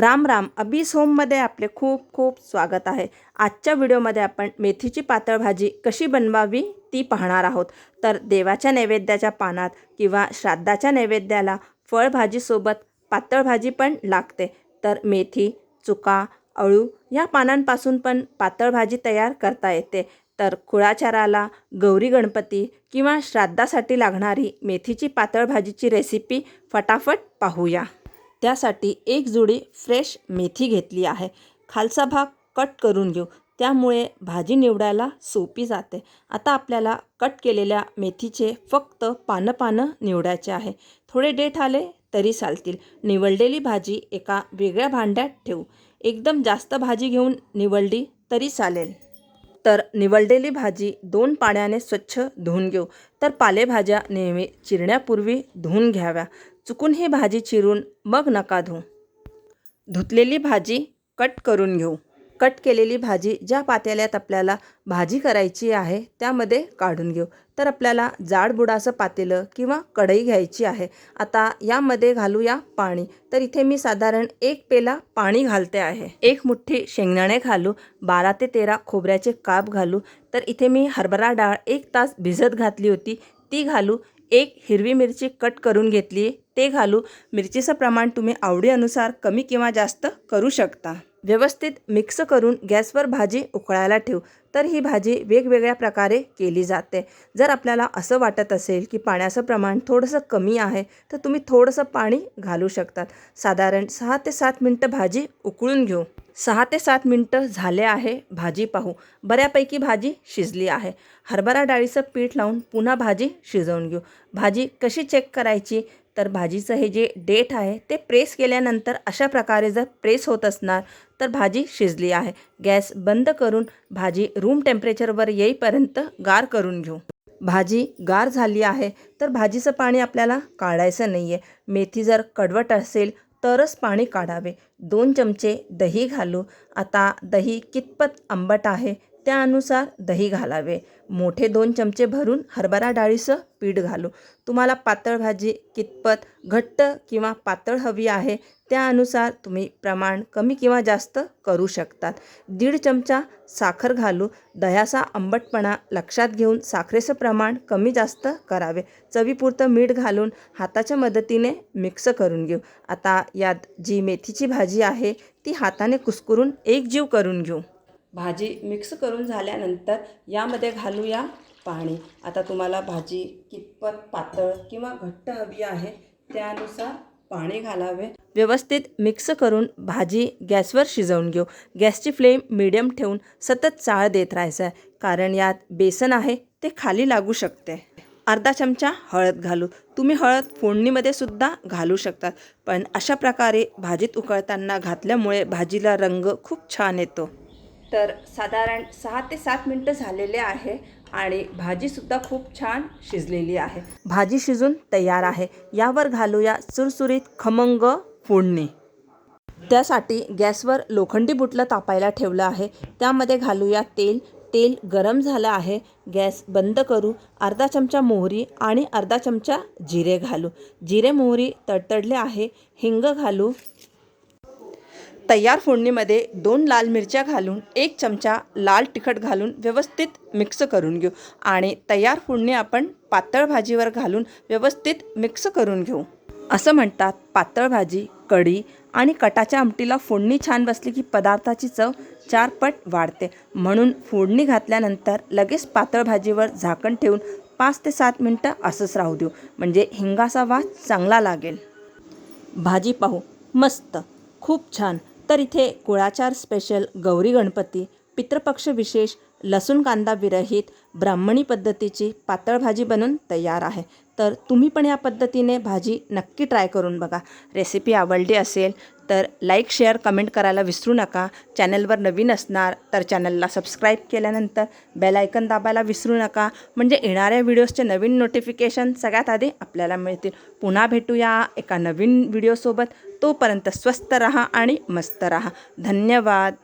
राम राम. अबीस होममध्ये आपले खूप खूप स्वागत आहे. आजच्या व्हिडिओमध्ये आपण मेथीची पातळ भाजी कशी बनवावी ती पाहणार आहोत. तर देवाच्या नैवेद्याच्या पानात किंवा श्राद्धाच्या नैवेद्याला फळभाजीसोबत पातळ भाजी पण लागते. तर मेथी चुका अळू या पानांपासून पण पातळ भाजी तयार करता येते. तर कुळाचाराला गौरी गणपती किंवा श्राद्धासाठी लागणारी मेथीची पातळ भाजीची रेसिपी फटाफट पाहूया. त्यासाठी एक जुडी फ्रेश मेथी घेतली आहे. खालचा भाग कट करून घेऊ. त्यामुळे भाजी निवडायला सोपी जाते. आता आपल्याला कट केलेल्या मेथीचे फक्त पानं पानं निवडायचे आहे. थोडे डेट आले तरी चालतील. निवडलेली भाजी एका वेगळ्या भांड्यात ठेवू. एकदम जास्त भाजी घेऊन निवडली तरी चालेल. तर निवडलेली भाजी दोन पाण्याने स्वच्छ धुवून घेऊ. तर पालेभाज्या नेहमी चिरण्यापूर्वी धुवून घ्याव्या. चुकून ही भाजी चिरून मग नका धुऊ. धुतलेली भाजी कट करून घेऊ. कट केलेली भाजी ज्या पातेल्यात आपल्याला भाजी करायची आहे त्यामध्ये काढून घेऊ. तर आपल्याला जाड बुडाचं पातेलं किंवा कढई घ्यायची आहे. आता यामध्ये घालूया पाणी. तर इथे मी साधारण एक पेला पाणी घालते आहे. एक मुठ्ठी शेंगदाणे घालू बारा ते तेरा खोबऱ्याचे काप घालू. तर इथे मी हरभरा डाळ एक तास भिजत घातली होती. ती घालू. एक हिरवी मिरची कट करून घेतली. ते घालू. मिरचीचं प्रमाण तुम्ही आवडीनुसार कमी किंवा जास्त करू शकता. व्यवस्थित मिक्स करून गॅसवर भाजी उकळायला ठेवू. तर ही भाजी वेगवेगळ्या प्रकारे केली जाते. जर आपल्याला असं वाटत असेल की पाण्याचं प्रमाण थोडंसं कमी आहे तर तुम्ही थोडंसं पाणी घालू शकतात. साधारण सहा ते सात मिनटं भाजी उकळून घेऊ. सहा ते सात मिनटं झाले आहे भाजी पाहू. बऱ्यापैकी भाजी शिजली आहे. हरभरा डाळीचं पीठ लावून पुन्हा भाजी शिजवून घेऊ. भाजी कशी चेक करायची? तर भाजीचं हे जे डेट आहे ते प्रेस केल्यानंतर अशा प्रकारे जर प्रेस होत असणार तर भाजी शिजली आहे. गॅस बंद करून भाजी रूम टेम्परेचरवर येईपर्यंत गार करून घेऊ. भाजी गार झाली आहे तर भाजीचं पाणी आपल्याला काढायचं नाही आहे मेथी जर कडवट असेल तरच पाणी काढावे. दोन चमचे दही घालू. आता दही कितपत आंबट आहे त्यानुसार दही घालावे. मोठे दोन चमचे भरून हरभरा डाळीचं पीठ घालू. तुम्हाला पातळ भाजी कितपत घट्ट किंवा पातळ हवी आहे त्यानुसार तुम्ही प्रमाण कमी किंवा जास्त करू शकतात. दीड चमचा साखर घालू. दह्याचा आंबटपणा लक्षात घेऊन साखरेचं प्रमाण कमी जास्त करावे. चवीपुरतं मीठ घालून हाताच्या मदतीने मिक्स करून घेऊ. आता यात जी मेथीची भाजी आहे ती हाताने कुस्करून एकजीव करून घेऊ. भाजी मिक्स करून झाल्यानंतर यामध्ये घालूया पाणी. आता तुम्हाला भाजी कितपत पातळ किंवा घट्ट हवी आहे त्यानुसार पाणी घालावे. व्यवस्थित मिक्स करून भाजी गॅसवर शिजवून घेऊ. गॅसची फ्लेम मिडियम ठेवून सतत चाळ देत राहायचं आहे कारण यात बेसन आहे ते खाली लागू शकते. अर्धा चमचा हळद घालू. तुम्ही हळद फोडणीमध्ये सुद्धा घालू शकतात पण अशा प्रकारे भाजीत उकळताना घातल्यामुळे भाजीला रंग खूप छान येतो. तर साधारण सहा ते सात मिनटं झालेले आहे आणि भाजीसुद्धा खूप छान शिजलेली आहे. भाजी शिजून तयार आहे. यावर घालूया सुरसुरीत खमंग फोडणी. त्यासाठी गॅसवर लोखंडी बुटलं तापायला ठेवलं आहे. त्यामध्ये घालूया तेल. तेल गरम झालं आहे. गॅस बंद करू. अर्धा चमचा मोहरी आणि अर्धा चमचा जिरे घालू. जिरे मोहरी तडतडले आहे. हिंग घालू. तयार फोडणीमध्ये दोन लाल मिरच्या घालून एक चमचा लाल तिखट घालून व्यवस्थित मिक्स करून घेऊ. आणि तयार फोडणी आपण पातळ भाजीवर घालून व्यवस्थित मिक्स करून घेऊ. असं म्हणतात पातळ भाजी कढी आणि कटाच्या आमटीला फोडणी छान बसली की पदार्थाची चव चार पट वाढते. म्हणून फोडणी घातल्यानंतर लगेच पातळ भाजीवर झाकण ठेवून पाच ते सात मिनटं असंच राहू देऊ. म्हणजे हिंगाचा वास चांगला लागेल. भाजी पाहू. मस्त. खूप छान. तर इथे कुळाचार स्पेशल गौरी गणपती पितृपक्ष विशेष लसूण कांदा विरहित ब्राह्मणी पद्धतीची पातळ भाजी बनून तयार आहे. तर तुम्ही पण या पद्धतीने भाजी नक्की ट्राय करून बघा. रेसिपी आवडली असेल तर लाईक शेअर कमेंट करायला विसरू नका. चॅनलवर नवीन असणार तर चॅनलला सबस्क्राईब केल्यानंतर बेल आयकन दाबायला विसरू नका. म्हणजे येणाऱ्या व्हिडिओजचे नवीन नोटिफिकेशन सगळ्यात आधी आपल्याला मिळतील. पुन्हा भेटूया एका नवीन व्हिडिओसोबत तोपर्यंत स्वस्त रहा आणि मस्त रहा. धन्यवाद.